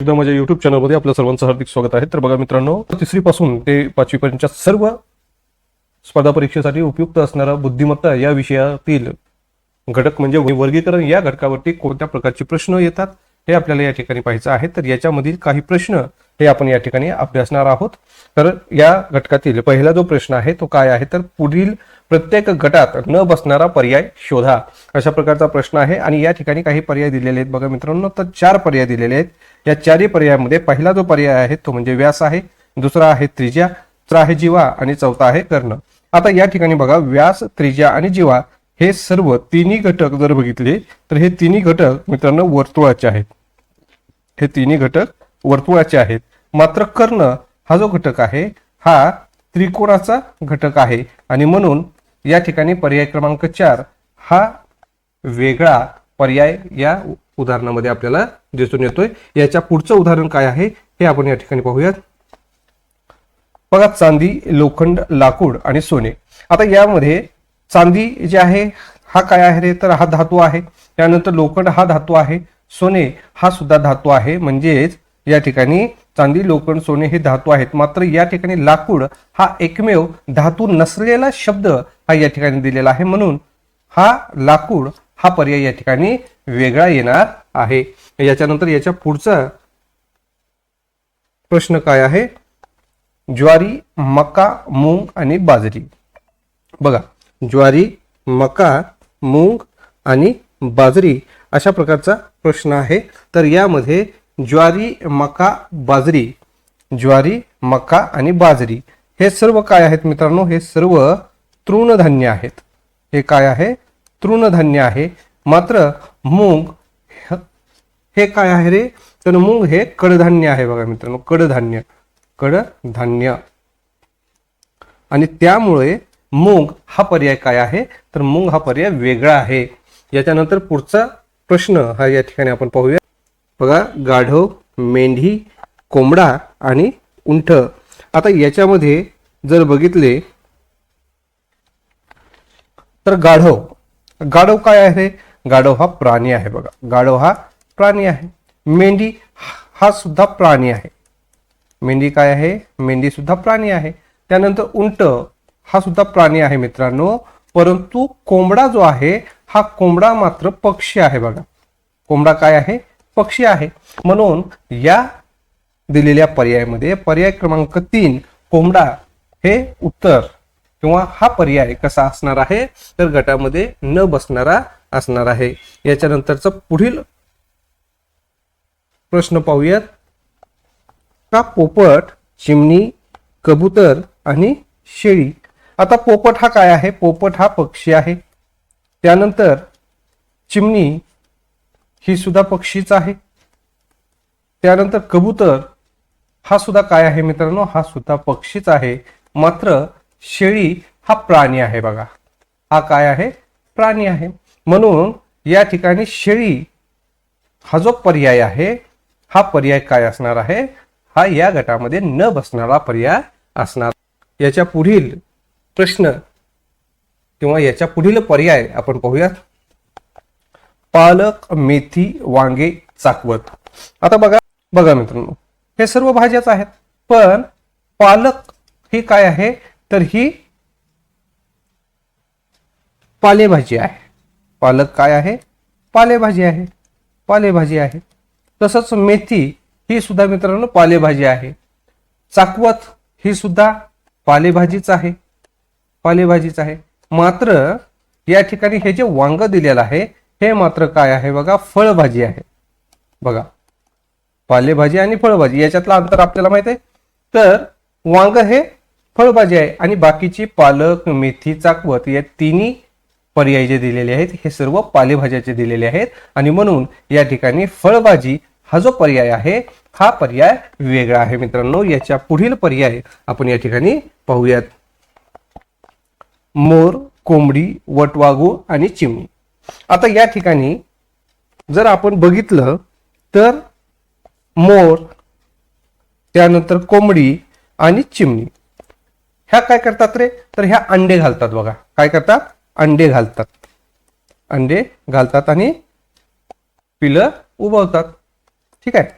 एकदा माझ्या युट्यूब चॅनलमध्ये आपल्या सर्वांचं हार्दिक स्वागत आहे. तर बघा मित्रांनो तिसरी पासून ते पाचवीपर्यंतच्या सर्व स्पर्धा परीक्षेसाठी उपयुक्त असणारा बुद्धिमत्ता या विषयातील घटक म्हणजे वर्गीकरण. या घटकावरती कोणत्या प्रकारचे प्रश्न येतात हे आपल्याला या ठिकाणी पाहायचं आहे. तर याच्यामधील काही प्रश्न हे आपण या ठिकाणी अभ्यासणार आहोत. तर या घटकातील पहिला जो प्रश्न आहे तो काय आहे? तर पुढील प्रत्येक गटात न बसणारा पर्याय शोधा अशा प्रकारचा प्रश्न आहे. आणि या ठिकाणी काही पर्याय दिलेले आहेत. बघा मित्रांनो तर चार पर्याय दिलेले आहेत. या चारही पर्यायामध्ये पहिला जो पर्याय आहे तो म्हणजे व्यास आहे. दुसरा आहे त्रिज्या. तिसरा आहे जीवा. आणि चौथा आहे कर्ण. आता या ठिकाणी बघा व्यास त्रिज्या आणि जीवा हे सर्व तिन्ही घटक जर बघितले तर हे तिन्ही घटक मित्रांनो वर्तुळाचे आहेत. हे तिन्ही घटक वर्तुळाचे आहेत. मात्र कर्ण हा जो घटक आहे हा त्रिकोणाचा घटक आहे. आणि म्हणून या ठिकाणी पर्याय क्रमांक चार हा वेगळा पर्याय या उदाहरणामध्ये आपल्याला दिसून येतोय. याच्या पुढचं उदाहरण काय आहे हे आपण या ठिकाणी पाहूयात. बघा चांदी लोखंड लाकूड आणि सोने. आता यामध्ये चांदी जे आहे हा काय आहे रे? तर हा धातू आहे. त्यानंतर लोखंड हा धातू आहे. सोने हा सुद्धा धातू आहे. म्हणजेच या ठिकाणी चांदी लोखंड सोने हे धातू आहेत. मात्र या ठिकाणी लाकूड हा एकमेव धातू नसलेला शब्द हा या ठिकाणी दिलेला आहे. म्हणून हा लाकूड हा पर्याय या ठिकाणी वेगळा येणार आहे. याच्यानंतर याच्या पुढचा प्रश्न काय आहे? ज्वारी मका मूग आणि बाजरी. बघा ज्वारी मका मूग आणि बाजरी अशा प्रकारचा प्रश्न आहे. तर यामध्ये ज्वारी मका बाजरी. ज्वारी मका आणि बाजरी हे सर्व काय आहेत मित्रांनो? हे सर्व तृणधान्य आहेत. हे काय आहे? तृणधान्य आहे. मात्र मूग हे काय आहे रे? तर मूग हे कडधान्य आहे बघा मित्रांनो. कडधान्य. कडधान्य. आणि त्यामुळे मूग हा पर्याय काय आहे? तर मूग हा पर्याय वेगळा आहे. याच्यानंतर पुढचा प्रश्न हा या ठिकाणी आपण पाहूया. बघा गाढव मेंढी कोंबडा आणि उंट आता याच्यामध्ये जर बघितले तर गाढव. गाढव काय आहे? गाढव हा प्राणी आहे बघा. गाढव हा प्राणी आहे. मेंढी हा सुद्धा प्राणी आहे. मेंढी काय आहे? मेंढी सुद्धा प्राणी आहे. त्यानंतर उंट हा सुद्धा प्राणी आहे मित्रांनो. परंतु कोंबडा जो आहे हा कोंबडा मात्र पक्षी आहे बघा. कोंबडा काय आहे? पक्षी आहे. म्हणून या दिलेल्या पर्यायामध्ये पर्याय क्रमांक तीन कोंबडा हे उत्तर किंवा हा पर्याय कसा असणार आहे? तर गटामध्ये न बसणारा असणार आहे. याच्यानंतरचं पुढील प्रश्न पाहूयात. का पोपट चिमणी कबूतर आणि शेळी? आता पोपट हा काय आहे? पोपट हा पक्षी आहे. त्यानंतर चिमणी ही सुद्धा पक्षीच आहे. त्यानंतर कबूतर हा सुद्धा काय आहे मित्रांनो? हा सुद्धा पक्षीच आहे. मात्र शेळी हा प्राणी आहे बघा. हा काय आहे? प्राणी आहे. म्हणून या ठिकाणी शेळी हा जो पर्याय आहे हा पर्याय काय असणार आहे? हा या गटामध्ये न बसणारा पर्याय असणार. याच्या पुढील प्रश्न किंवा याच्या पुढील पर्याय आपण पाहूयात. पालक मेथी वांगे चाकवत. आता बघा बघा मित्रांनो हे सर्व भाज्याच आहेत पण पालक ही काय आहे? तर ही पालेभाजी आहे. पालक काय आहे? पालेभाजी आहे. पालेभाजी आहे. तसंच मेथी ही सुद्धा मित्रांनो पालेभाजी आहे. चाकवत ही सुद्धा पालेभाजीच आहे. पालेभाजीच आहे. मात्र या ठिकाणी हे जे वांग दिलेलं आहे हे मात्र काय आहे? बघा फळभाजी आहे. बघा पालेभाजी आणि फळभाजी याच्यातलं अंतर आपल्याला माहीत आहे? तर वांग हे फळभाजी आहे आणि बाकीची पालक मेथी चाकवत या तिन्ही पर्याय जे दिलेले आहेत हे सर्व पालेभाज्याचे दिलेले आहेत. आणि म्हणून या ठिकाणी फळभाजी हा जो पर्याय आहे हा पर्याय वेगळा आहे मित्रांनो. याच्या पुढील पर्याय आपण या ठिकाणी पाहूयात. मोर कोंबडी वटवागू आणि चिमणी. आता या ठिकाणी जर आपण बघितलं तर मोर त्यानंतर कोंबडी आणि चिमणी. ह्या काय करतात रे? तर ह्या अंडे घालतात बघा. काय करतात? अंडे घालतात. अंडे घालतात आणि पिलं उभवतात ठीक आहे?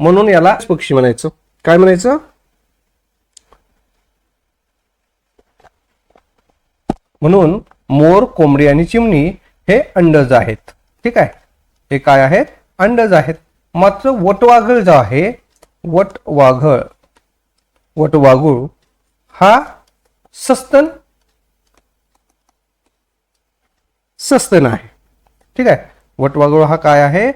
म्हणून याला पक्षी म्हणायचं. काय म्हणायचं? म्हणून मोर कोंबडी आणि चिमणी हे अंडज आहेत. ठीक आहे? हे काय आहेत? अंडज आहेत. मात्र वटवाघळ जो आहे वटवाघळ वटवाघूळ हा सस्तन सस्तन आहे. ठीक आहे? वटवाघूळ हा काय आहे?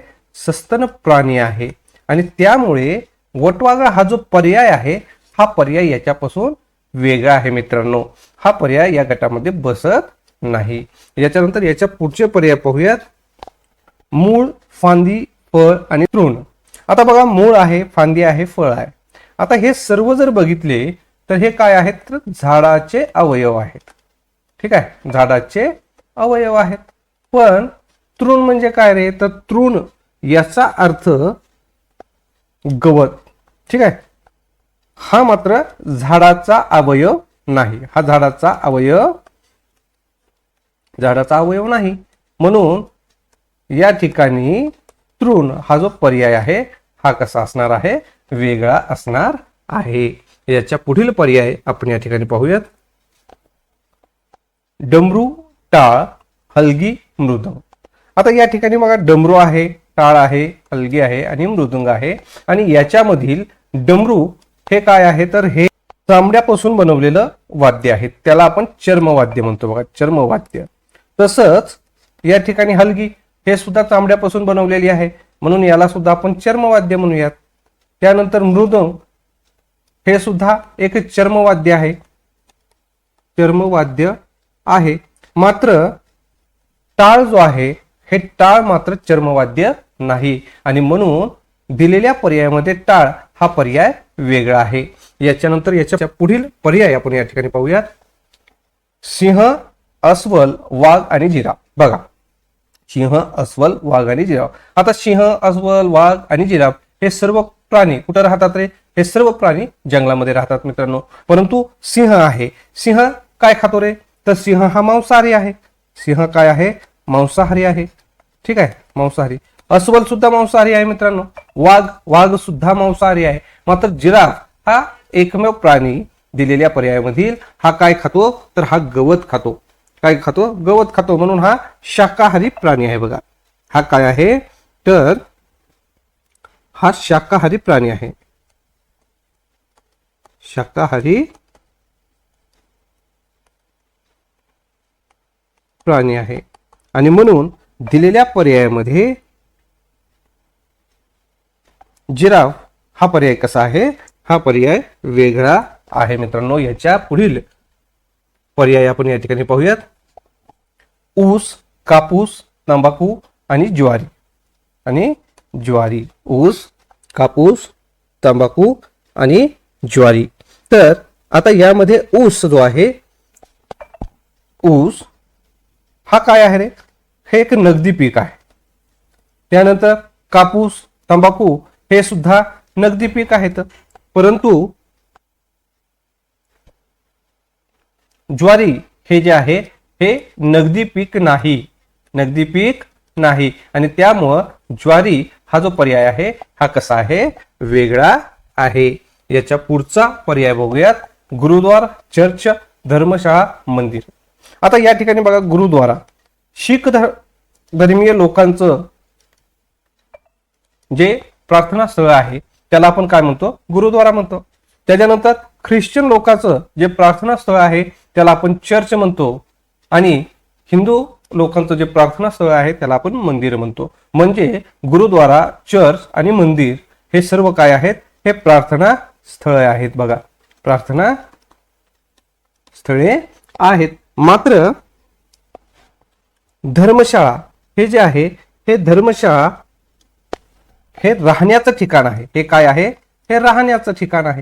सस्तन प्राणी आहे. आणि त्यामुळे वटवाघळ हा जो पर्याय आहे हा पर्याय याच्यापासून वेगळा आहे मित्रांनो. हा पर्याय या गटामध्ये बसत नाही. याच्यानंतर याच्या पुढचे पर्याय पाहूयात. मूळ फांदी फळ आणि तृण. आता बघा मूळ आहे फांदी आहे फळ आहे. आता हे सर्व जर बघितले तर हे काय आहेत? तर झाडाचे अवयव आहेत. ठीक आहे? झाडाचे अवयव आहेत. पण तृण म्हणजे काय रे? तर तृण याचा अर्थ गवत. ठीक आहे? हा मात्र झाडाचा अवयव नाही. हा झाडाचा अवयव झाडाचा अवयव नाही. म्हणून या ठिकाणी तृण हा जो पर्याय आहे हा कसा असणार आहे? वेगळा असणार आहे. याच्या पुढील पर्याय आपण या ठिकाणी पाहूयात. डमरू टाळ हलगी मृदंग. आता या ठिकाणी बघा डमरू आहे टाळ आहे हलगी आहे आणि मृदुंग आहे. आणि याच्यामधील डमरू हे काय आहे? तर हे चामड्यापासून बनवलेलं वाद्य आहे. त्याला आपण चर्मवाद्य म्हणतो बघा चर्मवाद्य. तसंच या ठिकाणी हलगी हे सुद्धा चामड्यापासून बनवलेली आहे. म्हणून याला सुद्धा आपण चर्मवाद्य म्हणूयात. त्यानंतर मृदंग हे सुद्धा एक चर्मवाद्य आहे. चर्मवाद्य आहे. मात्र टाळ जो आहे हे टाळ मात्र चर्मवाद्य नाही. आणि म्हणून दिलेल्या पर्यायामध्ये टाळ हा पर्याय वेगळा आहे. याच्यानंतर याच्या पुढील पर्याय आपण या ठिकाणी पाहूयात. सिंह अस्वल वाघ आणि जिराफ बघा. सिंह अस्वल वाघ आणि जिराफ आता सिंह अस्वल वाघ आणि जिराफ हे सर्व प्राणी कुठं राहतात रे? हे सर्व प्राणी जंगलामध्ये राहतात मित्रांनो. परंतु सिंह आहे. सिंह काय खातो रे? तर सिंह हा मांसाहारी आहे. सिंह काय आहे? मांसाहारी आहे. ठीक आहे? मांसाहारी. अस्वल सुद्धा मांसाहारी आहे मित्रांनो. वाघ वाघ सुद्धा मांसाहारी आहे. मात्र जिराफ हा एकमेव प्राणी दिलेल्या पर्यायामधील हा काय खातो? तर हा गवत खातो. काय खातो? गवत खातो म्हणून हा शाकाहारी प्राणी आहे बघा. हा काय आहे? तर हा शाकाहारी प्राणी आहे. शाकाहारी प्राणी आहे. आणि म्हणून दिलेल्या पर्यायामध्ये जिराव हा पर्याय कसा आहे? हा पर्याय वेगळा आहे मित्रांनो. याच्या पुढील पर्याय आपण या ठिकाणी पाहूयात. ऊस कापूस तंबाखू आणि ज्वारी. आणि ज्वारी ऊस कापूस तंबाखू आणि ज्वारी. तर आता यामध्ये ऊस जो आहे ऊस हा काय आहे रे? हे एक नगदी पीक आहे. त्यानंतर कापूस तंबाखू हे सुद्धा नगदी पीक आहेत. परंतु ज्वारी हे जे आहे हे नगदी पीक नाही. नगदी पीक नाही. आणि त्यामुळं ज्वारी हा जो पर्याय आहे हा कसा आहे? वेगळा आहे. याच्या पुढचा पर्याय बघूयात. गुरुद्वार चर्च धर्मशाळा मंदिर. आता या ठिकाणी बघा गुरुद्वारा. शीख धर धर्मीय लोकांचं जे प्रार्थना स्थळ आहे त्याला आपण काय म्हणतो? गुरुद्वारा म्हणतो. त्याच्यानंतर ख्रिश्चन लोकांचं जे प्रार्थना स्थळ आहे त्याला आपण चर्च म्हणतो. आणि हिंदू लोकांचं जे प्रार्थना स्थळ आहे त्याला आपण मंदिर म्हणतो. म्हणजे गुरुद्वारा चर्च आणि मंदिर हे सर्व काय आहेत? हे प्रार्थना स्थळे आहेत बघा. प्रार्थना स्थळे आहेत. मात्र धर्मशाळा हे जे आहे हे धर्मशाळा हे राहण्याचं ठिकाण आहे. हे काय आहे? हे राहण्याचं ठिकाण आहे.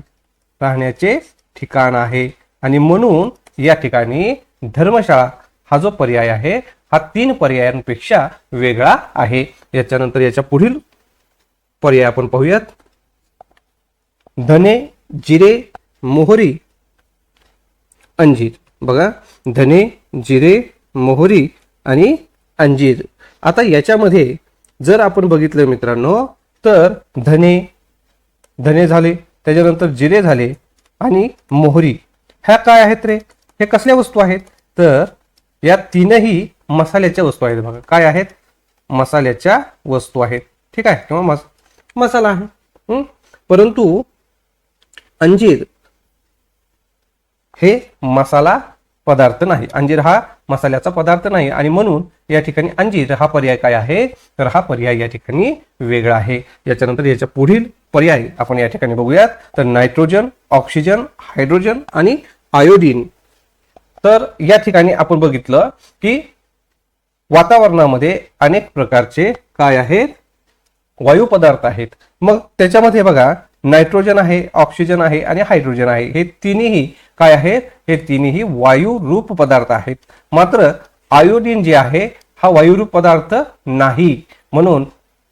राहण्याचे ठिकाण आहे. आणि म्हणून या ठिकाणी धर्मशाळा हा जो पर्याय आहे हा तीन पर्यायांपेक्षा वेगळा आहे. याच्यानंतर याच्या पुढील पर्याय आपण पाहूयात. धने जिरे मोहरी अंजीर. बघा धने जिरे मोहरी आणि अंजीर. आता याच्यामध्ये जर आपण बघितलं मित्रांनो तर धने धने झाले त्याच्यानंतर जिरे झाले आणि मोहरी. ह्या काय आहेत रे? हे कसल्या वस्तू आहेत? तर या तीनही मसाल्याच्या वस्तू आहेत बघा. काय आहेत? मसाल्याच्या वस्तू आहेत. ठीक आहे? किंवा मस मसाला आहे. परंतु अंजीर हे मसाला पदार्थ नाही. अंजीर हा मसाल्याचा पदार्थ नाही. आणि म्हणून या ठिकाणी अंजीर हा पर्याय काय आहे? तर हा पर्याय या ठिकाणी वेगळा आहे. याच्यानंतर याच्या पुढील पर्याय आपण या ठिकाणी बघूयात. तर नायट्रोजन ऑक्सिजन हायड्रोजन आणि आयोडीन. तर या ठिकाणी आपण बघितलं की वातावरणामध्ये अनेक प्रकारचे काय आहेत? वायू पदार्थ आहेत. मग त्याच्यामध्ये बघा नायट्रोजन आहे ऑक्सिजन आहे आणि हायड्रोजन आहे. हे तिन्ही काय आहेत? हे तिन्ही वायू रूप पदार्थ आहेत. मात्र आयोडीन जे आहे हा वायुरूप पदार्थ नाही. म्हणून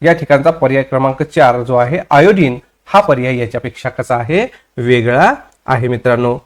या ठिकाणचा पर्याय क्रमांक चार जो आहे आयोडीन हा पर्याय याच्यापेक्षा कसा आहे? वेगळा आहे मित्रांनो.